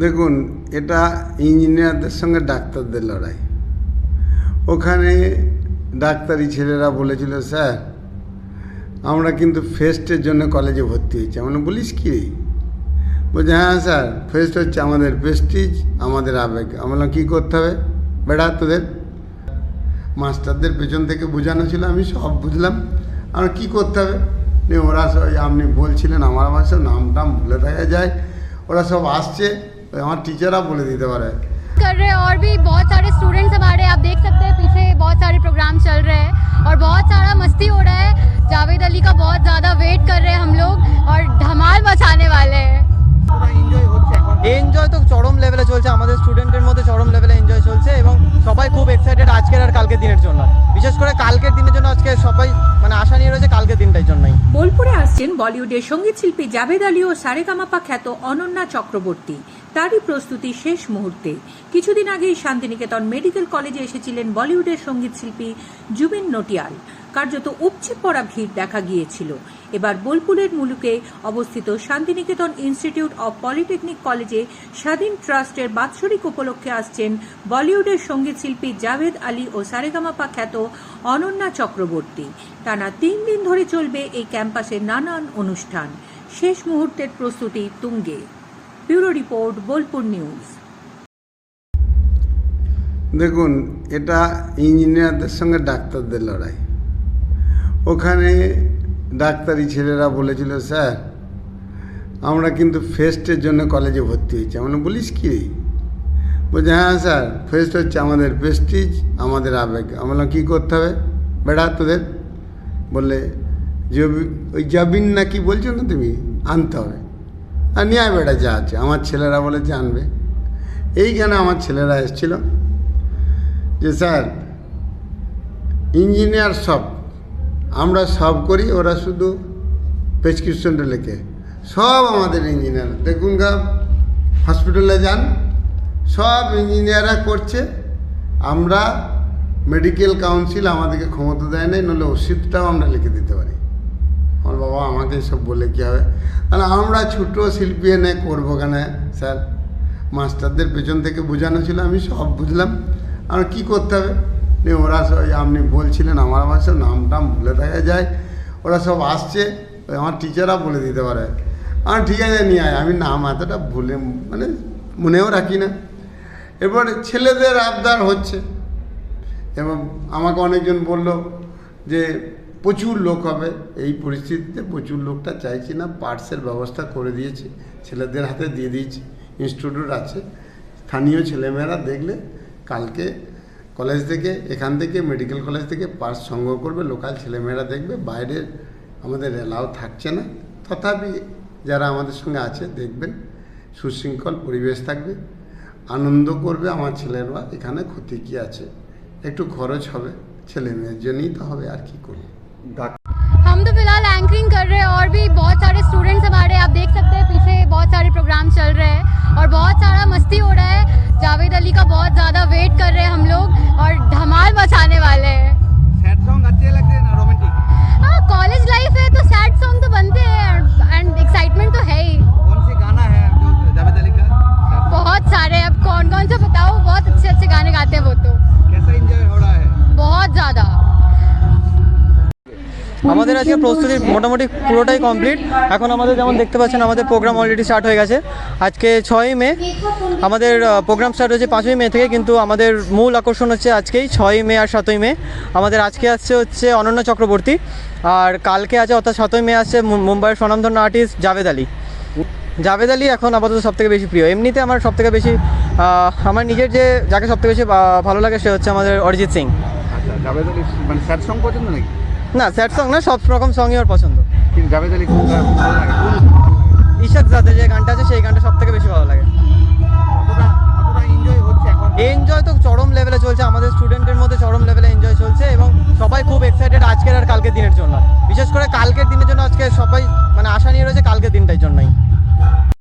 দেখুন, এটা ইঞ্জিনিয়ারদের সঙ্গে ডাক্তারদের লড়াই। ওখানে ডাক্তারি ছেলেরা বলেছিল, স্যার, আমরা কিন্তু ফেস্টের জন্য কলেজে ভর্তি হয়েছি। আমরা বলিস কি বলছে হ্যাঁ স্যার, ফেস্ট হচ্ছে আমাদের প্রেস্টিজ আমাদের আবেগ। আমরা কী করতে হবে? বেড়া, তোদের? মাস্টারদের পেছন থেকে বোঝানো ছিল, আমি সব বুঝলাম। আর কি করতে হবে? ওরা সব আপনি বলছিলেন, আমার সব নাম টাম ভুলে থাকা যায়। ওরা সব আসছে हमारे टीचर आप बोले दीते हमारे कर रहे हैं, और भी बहुत सारे स्टूडेंट्स हमारे आप देख सकते हैं, पीछे बहुत सारे प्रोग्राम चल रहे हैं, और बहुत सारा मस्ती हो रहा है। जावेद अली का बहुत ज़्यादा वेट कर रहे हैं हम लोग, और धमाल मचाने वाले हैं। আসছেন বলিউডের সংগীত শিল্পী জাভেদ আলী ও সারেগামাপা খ্যাত অনন্যা চক্রবর্তী। তারই প্রস্তুতি শেষ মুহূর্তে। কিছুদিন আগেই শান্তিনিকেতন মেডিকেল কলেজে এসেছিলেন বলিউডের সংগীত শিল্পী জুবিন নটিয়াল। কার্যত উপচে পড়া ভিড় দেখা গিয়েছিল। এবার বোলপুরের মুলুকে অবস্থিত শান্তিনিকেতন ইনস্টিটিউট অব পলিটেকনিক কলেজে স্বাধীন ট্রাস্টের বাৎসরিক উপলক্ষে আসছেন বলিউডের সংগীত শিল্পী জাভেদ আলী ও সারেগামাপা খ্যাত অনন্যা চক্রবর্তী। টানা তিন দিন ধরে চলবে এই ক্যাম্পাসের নানান অনুষ্ঠান। শেষ মুহূর্তের প্রস্তুতি তুঙ্গে। Bureau report, Bolpur news. দেখুন, এটা ইঞ্জিনিয়ারদের সঙ্গে ডাক্তারদের লড়াই। ওখানে ডাক্তারি ছেলেরা বলেছিল, স্যার, আমরা কিন্তু ফেস্টের জন্য কলেজে ভর্তি হয়েছি। আমরা বলিস কি বলছে হ্যাঁ স্যার, ফেস্ট হচ্ছে আমাদের প্রেস্টিজ আমাদের আবেগ। আমরা কী করতে হবে? বেড়া, তোদের। বললে ওই জাবিন না কি বলছো না তুমি? আনতে হবে। আর নিয়ে বেড়া, যা আছে। আমার ছেলেরা বলেছে, আনবে। এইখানে আমার ছেলেরা এসেছিল যে, স্যার, ইঞ্জিনিয়ার সব আমরা সব করি, ওরা শুধু প্রেসক্রিপশনটা লেখে। সব আমাদের ইঞ্জিনিয়ার দেখুন গা হসপিটালে যান, সব ইঞ্জিনিয়াররা করছে। আমরা মেডিকেল কাউন্সিল আমাদেরকে ক্ষমতা দেয় নাই নাহলে ওষুধটাও আমরা লিখে দিতে পারি। আমার বাবা আমাকে সব বলে কী হবে? তাহলে আমরা ছোটো শিল্পী এনে করব কেন, স্যার? মাস্টারদের পেছন থেকে বোঝানো ছিল, আমি সব বুঝলাম। আর কি করতে হবে? নিয়ে ওরা সব আপনি বলছিলেন আমার আমার সব নাম টাম ভুলে থাকা যায়। ওরা সব আসছে আমার টিচাররা বলে দিতে পারে। আমার ঠিক আছে, নিয়ে আয়। আমি নাম এতটা ভুলে মানে মনেও রাখি না। এরপর ছেলেদের আবদার হচ্ছে। এবং আমাকে অনেকজন বলল যে, প্রচুর লোক হবে। এই পরিস্থিতিতে প্রচুর লোকটা চাইছি না পার্টসের ব্যবস্থা করে দিয়েছি। ছেলেদের হাতে দিয়ে দিয়েছি। ইনস্টিটিউট আছে। স্থানীয় ছেলেমেয়েরা দেখলে কালকে কলেজ থেকে এখান থেকে মেডিকেল কলেজ থেকে পার্স সংগ্রহ করবে লোকাল ছেলেমেয়েরা দেখবে বাইরের আমাদের এলাও থাকছে না তথাপি যারা আমাদের সঙ্গে আছে দেখবেন সুশৃঙ্খল পরিবেশ থাকবে আনন্দ করবে আমার ছেলেরা এখানে ক্ষতি কী আছে একটু খরচ হবে ছেলে মেয়ের জন্যই তো হবে আর কি করবো हम तो फिलहाल एंकरिंग कर रहे हैं और भी बहुत सारे स्टूडेंट्स हमारे आप देख सकते हैं पीछे बहुत सारे प्रोग्राम चल रहे हैं और बहुत सारा मस्ती हो रहा है जावेद अली का बहुत ज़्यादा वेट कर रहे हैं हम लोग और धमाल मचाने वाले हैं। सैड सॉन्ग अच्छे लगते हैं ना रोमांटिक कॉलेज लाइफ है तो सैड सॉन्ग तो बनते हैं एंड एक्साइटमेंट तो है ही। कौन से गाना है जो जावेद अली का? बहुत सारे अब कौन कौन से बताओ बहुत अच्छे अच्छे गाने गाते हैं वो तो। कैसा एंजॉय हो रहा है? बहुत ज़्यादा। আমাদের আজকে প্রস্তুতি মোটামুটি পুরোটাই কমপ্লিট এখন আমাদের যেমন দেখতে পাচ্ছেন, আমাদের প্রোগ্রাম অলরেডি স্টার্ট হয়ে গেছে। আজকে ছয়ই মে, আমাদের প্রোগ্রাম স্টার্ট হয়েছে পাঁচই মে থেকে, কিন্তু আমাদের মূল আকর্ষণ হচ্ছে আজকেই ছয়ই মে আর সাতই মে। আমাদের আজকে আসছে হচ্ছে অনন্য চক্রবর্তী, আর কালকে আছে অর্থাৎ সাতই মে আসছে মুম্বাইয়ের স্বনামধন্য আর্টিস্ট জাভেদ আলী। জাভেদ আলী এখন আপাতত সব থেকে বেশি প্রিয়। এমনিতে আমার সব থেকে বেশি আমার নিজের যে, যাকে সব থেকে বেশি ভালো লাগে সে হচ্ছে আমাদের অরিজিৎ সিং। আচ্ছা জাভেদ আলী মানে স্যাড সং পছন্দ নাকি? না স্যাড সং না সব রকম সঙ্গই আমার পছন্দ। কিন্তু জাভেদ আলী কোনটা ভালো লাগে? কোন ঈশাদ যে গানটা আছে সেই গানটা সব থেকে বেশি ভালো লাগে। এনজয় তো চরম লেভেলে চলছে আমাদের স্টুডেন্টের মধ্যে চরম লেভেলে এনজয় চলছে এবং সবাই খুব এক্সাইটেড আজকের আর কালকের দিনের জন্য। বিশেষ করে কালকের দিনের জন্য আজকে সবাই মানে আশা নিয়ে রয়েছে কালকের দিনটার জন্যই।